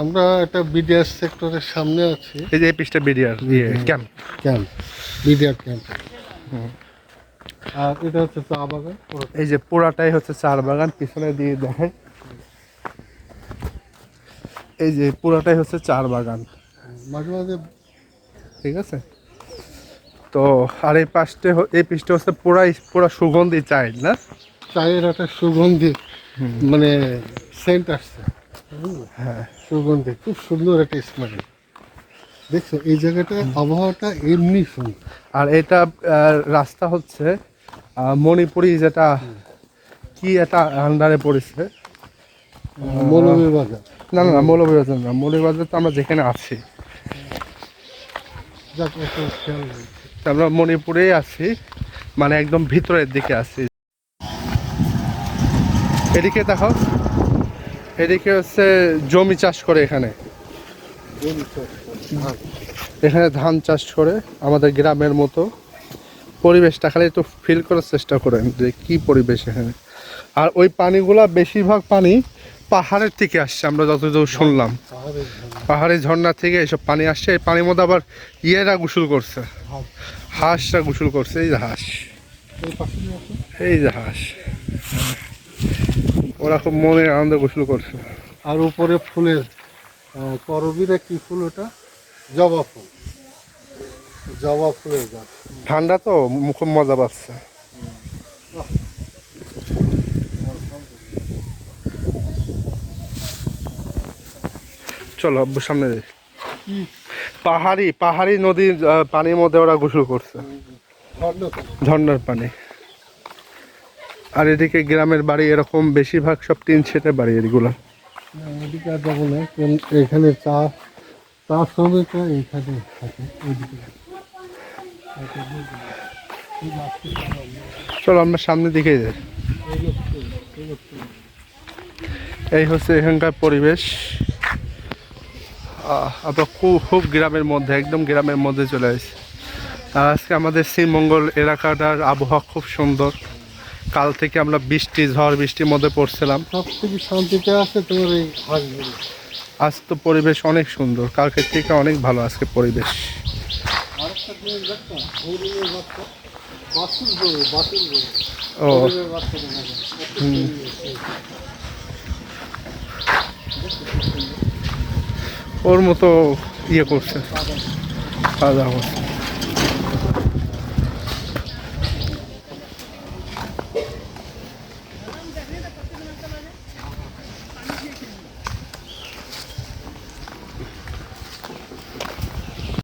আমরা একটা বিডিআর সেক্টরের সামনে আছি। এই যে পিসটা BDR camp camp BDR camp আর এটা হচ্ছে চা বাগান এই যে পুরাটাই হচ্ছে চার বাগান পিছনে দিয়ে দেখেন এই যে পুরাটাই হচ্ছে চার বাগান। মাঝে মাঝে ঠিক আছে? তো আর এই পাশটা এই পিসটা হচ্ছে পুরাই পুরা সুগন্ধি চাইল্ড না? চায়ের একটা সুগন্ধি মানে সেন্ট আসছে? হ্যাঁ সুগন্ধি খুব সুন্দর একটা স্মেল দেখছ এই জায়গাটা আবহাওয়াটা এমনি সুন্দর। আর এটা রাস্তা হচ্ছে মণিপুরি যেটা কি এটা আন্ডারে পড়েছে? মৌলভী বাজার। না না না মৌলভীবাজার না মৌলভীবাজার তো আমরা যেখানে আছি। আমরা মণিপুরেই আছি মানে একদম ভিতরের দিকে আছি। এদিকে দেখো এদিকে হচ্ছে জমি চাষ করে এখানে। এখানে ধান চাষ করে আমাদের গ্রামের মতো। পরিবেশটা খালি একটু ফিল করার চেষ্টা করেন যে কি পরিবেশ এখানে। আর ওই পানিগুলা বেশিরভাগ পানি পাহাড়ের থেকে আসছে আমরা যতদূর শুনলাম। পাহাড়ের ঝর্ণা। পাহাড়ি ঝর্ণা থেকে এসব পানি আসছে এই পানির মধ্যে আবার ইয়েরা গোসল করছে। হাঁসরা গোসল করছে এই যে হাঁস। এই যে হাঁস। ওরা খুব মনে আনন্দে গোসল করছে। আর উপরে ফুলের করবীরা কি ফুল ওটা? জবা ফুল। জবা ফুলের গাছ। ঠান্ডা তো খুব মজা পাচ্ছে। চলো সামনে। পাহাড়ি পাহাড়ি নদীর পানির মধ্যে ওরা গোসল করছে। ঝর্ণা ঝর্ণার পানি। আর এদিকে গ্রামের বাড়ি এরকম বেশিরভাগ সব তিন ছেটের বাড়ি এগুলো। না, আর যাব না এখানে চা চা শ্রমিকরা এখানে থাকে চলো আমরা সামনের দিকে যাই। এই হচ্ছে এখানকার পরিবেশ। আমরা খুব খুব গ্রামের মধ্যে একদম গ্রামের মধ্যে চলে আসছি। আর আজকে আমাদের শ্রীমঙ্গল এলাকাটার আবহাওয়া খুব সুন্দর। কাল থেকে আমরা বৃষ্টি ঝড় বৃষ্টির মধ্যে পড়ছিলাম। সব থেকে শান্তিতে আছে তোমার এই হাঁসগুলো আজ তো পরিবেশ অনেক সুন্দর কালকের থেকে অনেক ভালো আজকে পরিবেশ। ও। ওর মতো ইয়ে করছে। খাওয়া দাওয়া করছে